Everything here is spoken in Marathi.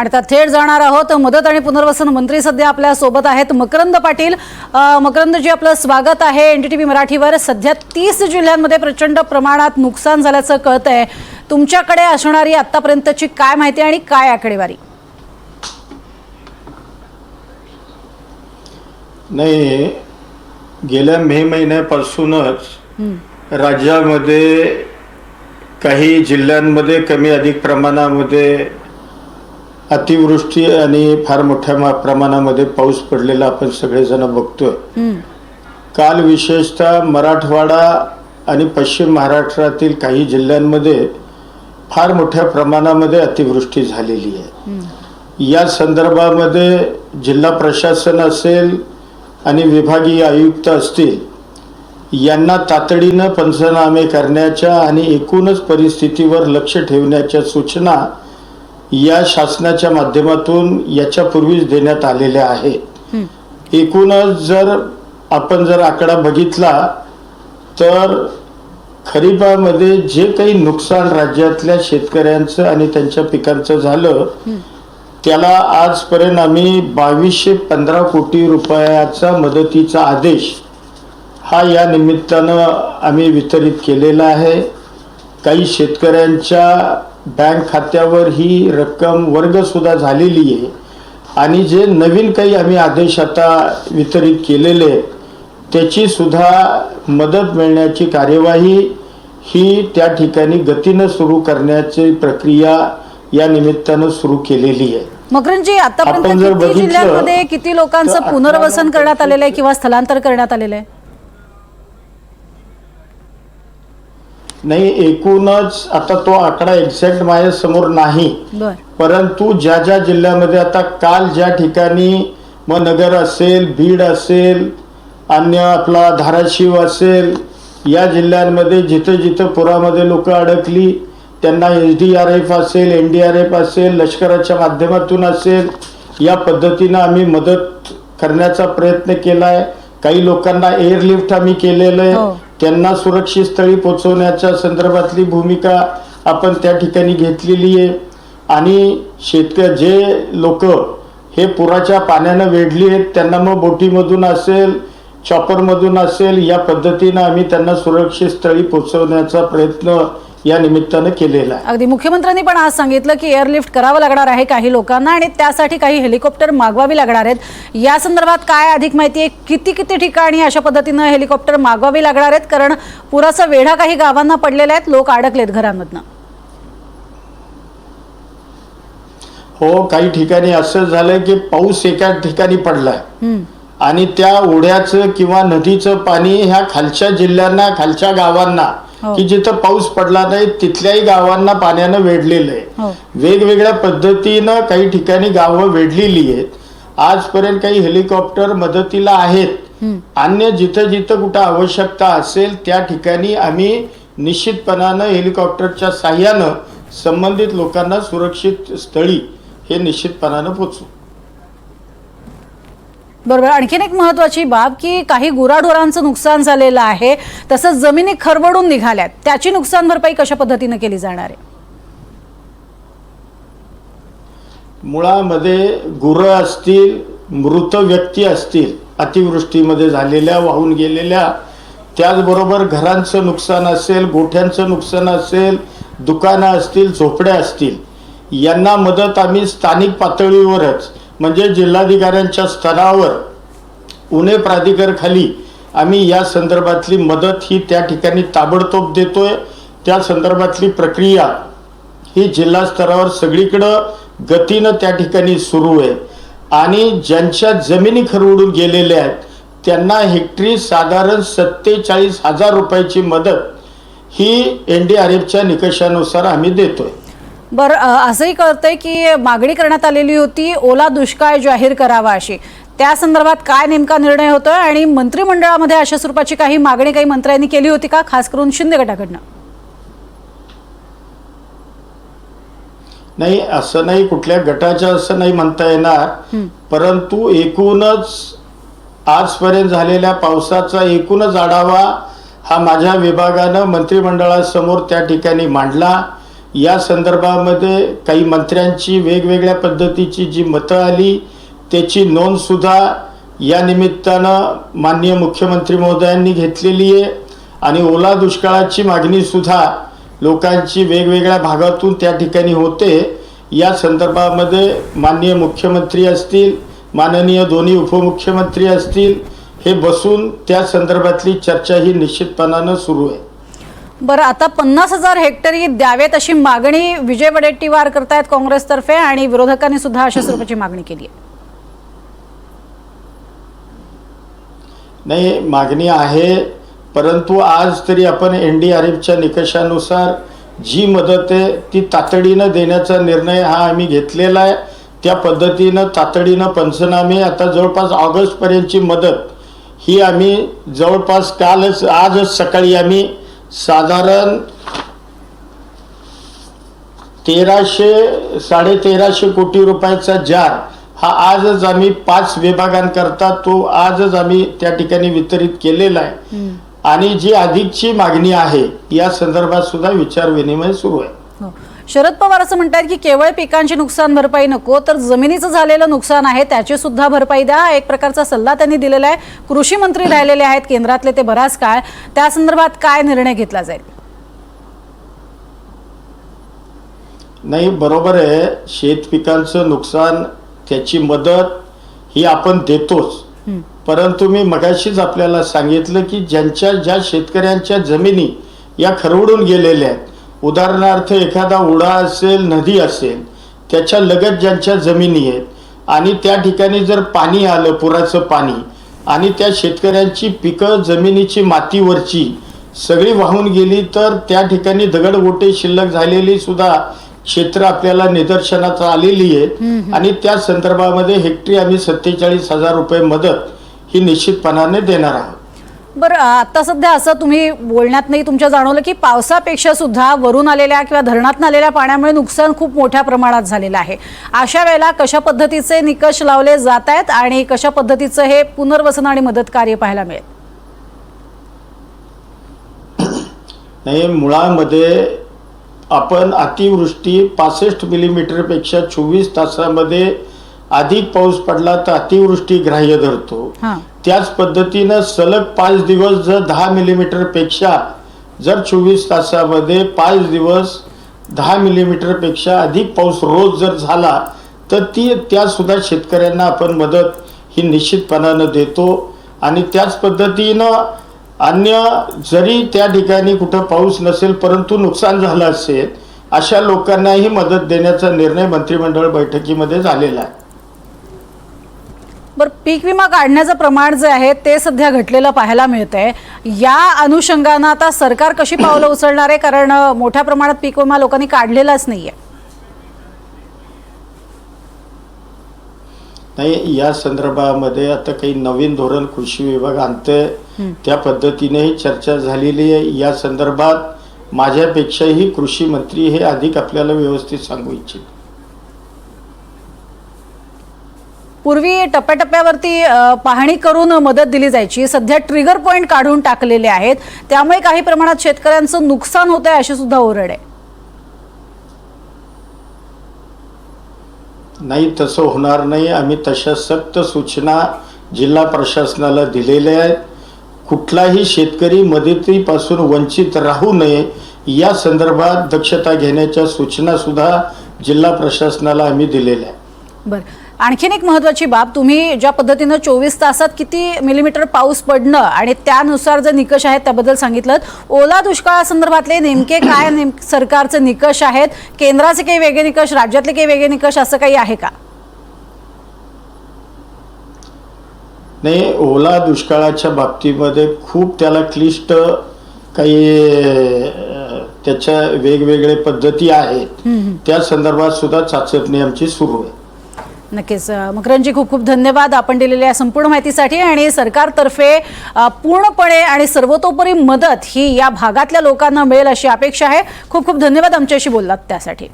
आणि आता थेट जाणार आहोत. मदत आणि पुनर्वसन मंत्री सध्या आपल्यासोबत आहेत. मकरंद पाटील मकरंदजी आपलं स्वागत आहे. एनडीटीव्ही मराठीवर सध्या तीस जिल्ह्यांमध्ये प्रचंड प्रमाणात नुकसान झाल्याचं कळतंय. तुमच्याकडे असणारी आतापर्यंतची काय माहिती आणि काय आकडेवारी? नाही गेल्या मे महिन्यापासूनच राज्यामध्ये काही जिल्ह्यांमध्ये कमी अधिक प्रमाणामध्ये अतिवृष्टी आणि फार मोठ्या प्रमाणामध्ये पाऊस पडलेला आपण सगळेजण बघतोय. काल विशेषतः मराठवाडा आणि पश्चिम महाराष्ट्रातील काही जिल्ह्यांमध्ये फार मोठ्या प्रमाणामध्ये अतिवृष्टी झालेली आहे. या संदर्भामध्ये जिल्हा प्रशासन असेल आणि विभागीय आयुक्त असतील यांना तातडीनं पंचनामे करण्याच्या आणि एकूणच परिस्थितीवर लक्ष ठेवण्याच्या सूचना या शासनाच्या माध्यमातून याच्यापूर्वीच देण्यात आलेल्या आहेत. एकूणच जर आपण जर आकडा बघितला तर खरीपामध्ये जे काही नुकसान राज्यातल्या शेतकऱ्यांचं आणि त्यांच्या पिकांचं झालं त्याला आजपर्यंत आम्ही बावीसशे पंधरा कोटी रुपयाचा मदतीचा आदेश हा या निमित्तानं आम्ही वितरित केलेला आहे. काही शेतकऱ्यांच्या बँक खात्यावर ही रक्कम वर्गसुद्धा झालेली आहे. आणि जे नवीन काही आम्ही आदेश आता वितरित केलेले त्याची सुद्धा मदत मिळण्याची कार्यवाही ही त्या ठिकाणी गतीनं सुरू करण्याची प्रक्रिया या निमित्तानं सुरू केलेली आहे. मकरंदजी आपण आतापर्यंत किती बघितलं, जिल्ह्यांमध्ये किती लोकांचं पुनर्वसन करण्यात आलेलं आहे किंवा स्थलांतर करण्यात आलेलं आहे? नाही एकूणच आता तो आकडा एक्झॅक्ट माझ्यासमोर नाही. बर. परंतु ज्या ज्या जिल्ह्यामध्ये आता काल ज्या ठिकाणी मग नगर असेल बीड असेल अन्य आपला धाराशिव असेल या जिल्ह्यांमध्ये जिथं जिथं पुरामध्ये लोक अडकली त्यांना एस डी आर एफ असेल एन डी आर एफ असेल लष्कराच्या माध्यमातून असेल या पद्धतीनं आम्ही मदत करण्याचा प्रयत्न केला आहे काही लोकांना एअरलिफ्ट आम्ही केलेलं हो. आहे त्यांना सुरक्षित स्थळी पोचवण्याच्या संदर्भातली भूमिका आपण त्या ठिकाणी घेतलेली आहे. आणि शेतक जे लोक हे पुराच्या पाण्यानं वेढली आहेत त्यांना मग बोटीमधून असेल चॉपरमधून असेल या पद्धतीनं आम्ही त्यांना सुरक्षित स्थळी पोचवण्याचा प्रयत्न या निमित्तानं केलेला आहे. अगदी मुख्यमंत्र्यांनी पण आज सांगितलं की एअरलिफ्ट करावं लागणार आहे काही लोकांना आणि त्यासाठी काही हेलिकॉप्टर मागवावी लागणार आहेत. या संदर्भात काय अधिक माहिती आहे? किती किती ठिकाणी अशा पद्धतीनं हेलिकॉप्टर मागवावी लागणार आहेत? कारण पुराचा वेढा काही गावांना पडलेला आहेत लोक अडकलेत घरांमधनं. हो काही ठिकाणी असं झालं की पाऊस एका ठिकाणी पडलाय. आणि त्या ओढ्याचं किंवा नदीचं पाणी ह्या खालच्या जिल्ह्यांना खालच्या गावांना. की जिथं पाऊस पडला नाही तिथल्याही गावांना पाण्यानं वेढलेलं हो. आहे वेगवेगळ्या पद्धतीनं काही ठिकाणी गावं वेढलेली आहेत. आजपर्यंत काही हेलिकॉप्टर मदतीला आहेत. अन्य जिथं जिथं कुठं आवश्यकता असेल त्या ठिकाणी आम्ही निश्चितपणानं हेलिकॉप्टरच्या साह्यानं संबंधित लोकांना सुरक्षित स्थळी हे निश्चितपणानं पोचवू बरोबर. आणखीन एक महत्वाची बाब की काही गुराढोरांचं नुकसान झालेलं आहे तसंच जमिनी खरवडून निघाल्यात. त्याची नुकसान भरपाई कशा पद्धतीनं केली जाणार आहे? मुळामध्ये गुरं असतील मृत व्यक्ती असतील अतिवृष्टीमध्ये झालेल्या वाहून गेलेल्या त्याचबरोबर घरांचं नुकसान असेल गोठ्यांचं नुकसान असेल दुकानं असतील झोपड्या असतील यांना मदत आम्ही स्थानिक पातळीवरच म्हणजे जिल्हाधिकाऱ्यांच्या स्तरावर उन्हे प्राधिकरखाली आम्ही या संदर्भातली मदत ही त्या ठिकाणी ताबडतोब देतोय. त्या संदर्भातली प्रक्रिया ही जिल्हा स्तरावर सगळीकडं गतीनं त्या ठिकाणी सुरू आहे. आणि ज्यांच्या जमिनी खरवडून गेलेल्या आहेत त्यांना हेक्टरी साधारण सत्तेचाळीस हजार रुपयाची मदत ही एन डी आर एफच्या निकषानुसार आम्ही देतोय. बरं असंही कळतंय की मागणी करण्यात आलेली होती ओला दुष्काळ जाहीर करावा अशी. त्या संदर्भात काय नेमका निर्णय होतोय आणि मंत्रिमंडळामध्ये अशा स्वरूपाची काही मागणी काही मंत्र्यांनी केली होती का खास करून शिंदे गटाकडनं? नाही असं नाही कुठल्या गटाच्या असं नाही म्हणता येणार. परंतु एकूणच आजपर्यंत झालेल्या पावसाचा एकूणच आढावा हा माझ्या विभागानं मंत्रिमंडळासमोर त्या ठिकाणी मांडला. या संदर्भामध्ये काही मंत्र्यांची वेगवेगळ्या पद्धतीची जी मतं आली त्याची नोंदसुद्धा या निमित्तानं माननीय मुख्यमंत्री महोदयांनी घेतलेली आहे. आणि ओला दुष्काळाची मागणीसुद्धा लोकांची वेगवेगळ्या भागातून त्या ठिकाणी होते. या संदर्भामध्ये माननीय मुख्यमंत्री असतील माननीय दोन्ही उपमुख्यमंत्री असतील हे बसून त्या संदर्भातली चर्चा ही निश्चितपणानं सुरू आहे. बरं आता पन्नास हजार हेक्टरी द्यावेत अशी मागणी विजय वडेट्टीवार करतायत काँग्रेसतर्फे आणि विरोधकांनी सुद्धा अशा स्वरूपाची मागणी केली आहे. नाही मागणी आहे परंतु आज तरी आपण एन डी आर एफच्या निकषानुसार जी मदत आहे ती तातडीनं देण्याचा निर्णय हा आम्ही घेतलेला आहे. त्या पद्धतीनं तातडीनं पंचनामे आता जवळपास ऑगस्टपर्यंतची मदत ही आम्ही जवळपास कालच आजच सकाळी आम्ही साधारण तेराशे साडेतेराशे कोटी रुपयाचा जार हा आजच आम्ही पाच विभागांकरता तो आजच आम्ही त्या ठिकाणी वितरित केलेला आहे. आणि जी अधिकची मागणी आहे या संदर्भात सुद्धा विचार विनिमय सुरू आहे. हो. शरद पवार असं म्हणतात की केवळ पिकांची नुकसान भरपाई नको तर जमिनीचं झालेलं नुकसान आहे त्याची सुद्धा भरपाई द्या. एक प्रकारचा सल्ला त्यांनी दिलेला आहे. कृषी मंत्री राहिलेले आहेत केंद्रातले ते बराच काळ. त्या संदर्भात काय निर्णय घेतला जाईल? नाही बरोबर आहे. शेत पिकांचं नुकसान त्याची मदत ही आपण देतोच. परंतु मी मगाशीच आपल्याला सांगितलं की ज्यांच्या ज्या शेतकऱ्यांच्या जमिनी या खरवडून गेलेल्या आहेत उदाहरणार्थ एखादा ओढा असेल नदी असेल त्याच्या लगत ज्यांच्या जमिनी आहेत आणि त्या ठिकाणी जर पाणी आलं पुराचं पाणी आणि त्या शेतकऱ्यांची पिकं जमिनीची मातीवरची सगळी वाहून गेली तर त्या ठिकाणी दगडगोटे शिल्लक झालेली सुद्धा क्षेत्र आपल्याला निदर्शनात आलेली आहेत. आणि त्या संदर्भामध्ये हेक्टरी आम्ही सत्तेचाळीस हजार रुपये मदत ही निश्चितपणाने देणार आहोत. बरं आता सध्या असं तुम्ही बोलण्यात नाही तुमच्या जाणवलं की पावसापेक्षा सुद्धा वरून आलेल्या किंवा धरणातून आलेल्या पाण्यामुळे नुकसान खूप मोठ्या प्रमाणात झालेलं आहे. अशा वेळेला कशा पद्धतीचे निकष लावले जात आहेत आणि कशा पद्धतीचं हे पुनर्वसन आणि मदत कार्य पाहायला मिळेल? नाही मुळामध्ये आपण अतिवृष्टी पासष्ट मिलीमीटरपेक्षा चोवीस तासामध्ये अधिक पाऊस पडला तर अतिवृष्टी ग्राह्य धरतो. हां. त्याच पद्धतीनं सलग पाच दिवस जर दहा मिलीमीटरपेक्षा जर चोवीस तासामध्ये पाच दिवस दहा मिलीमीटरपेक्षा अधिक पाऊस रोज जर झाला तर ती त्यासुद्धा शेतकऱ्यांना आपण मदत ही निश्चितपणानं देतो. आणि त्याच पद्धतीनं अन्य जरी त्या ठिकाणी कुठं पाऊस नसेल परंतु नुकसान झालं असेल अशा लोकांनाही मदत देण्याचा निर्णय मंत्रिमंडळ बैठकीमध्ये झालेला आहे. बरं पीक विमा काढण्याचं प्रमाण जे आहे ते सध्या घटलेलं पाहायला मिळतंय. या अनुषंगानं आता सरकार कशी पावलं उचलणार आहे? कारण मोठ्या प्रमाणात पीक विमा लोकांनी काढलेलाच नाहीये. नाही या संदर्भामध्ये आता काही नवीन धोरण कृषी विभाग आणतंय. त्या पद्धतीनेही चर्चा झालेली आहे. या संदर्भात माझ्यापेक्षाही कृषी मंत्री हे अधिक आपल्याला व्यवस्थित सांगू इच्छित. पूर्वी टप्प्याटप्प्यावरती पाहणी करून मदत दिली जायची. सध्या ट्रिगर पॉईंट काढून टाकलेले आहेत. त्यामुळे काही प्रमाणात शेतकऱ्यांचं नुकसान होत आहे अशी सुद्धा ओरड आहे. नाही तसं होणार नाही. आम्ही तशा सक्त सूचना जिल्हा प्रशासनाला दिलेल्या आहेत. कुठलाही शेतकरी मदतीपासून वंचित राहू नये या संदर्भात दक्षता घेण्याच्या सूचना सुद्धा जिल्हा प्रशासनाला आम्ही दिलेल्या आहेत. बरं. आणखीन एक महत्वाची बाब तुम्ही ज्या पद्धतीनं चोवीस तासात किती मिलीमीटर पाऊस पडणं आणि त्यानुसार जे निकष आहेत त्याबद्दल सांगितलं ओला दुष्काळासंदर्भातले नेमके काय नेम सरकारचे निकष आहेत केंद्राचे काही वेगळे निकष राज्यातले काही वेगळे निकष असं काही आहे का? नाही ओला दुष्काळाच्या बाबतीमध्ये खूप त्याला क्लिष्ट काही त्याच्या वेगवेगळे पद्धती आहेत. त्या संदर्भात सुद्धा चाचपणी आमची सुरू आहे. नक्कीच. अ, मकरंजी खूप खूप धन्यवाद आपण दिलेल्या संपूर्ण माहितीसाठी आणि सरकारतर्फे पूर्णपणे आणि सर्वतोपरी मदत ही या भागातल्या लोकांना मिळेल अशी अपेक्षा आहे. खूप खूप धन्यवाद आमच्याशी बोललात त्यासाठी.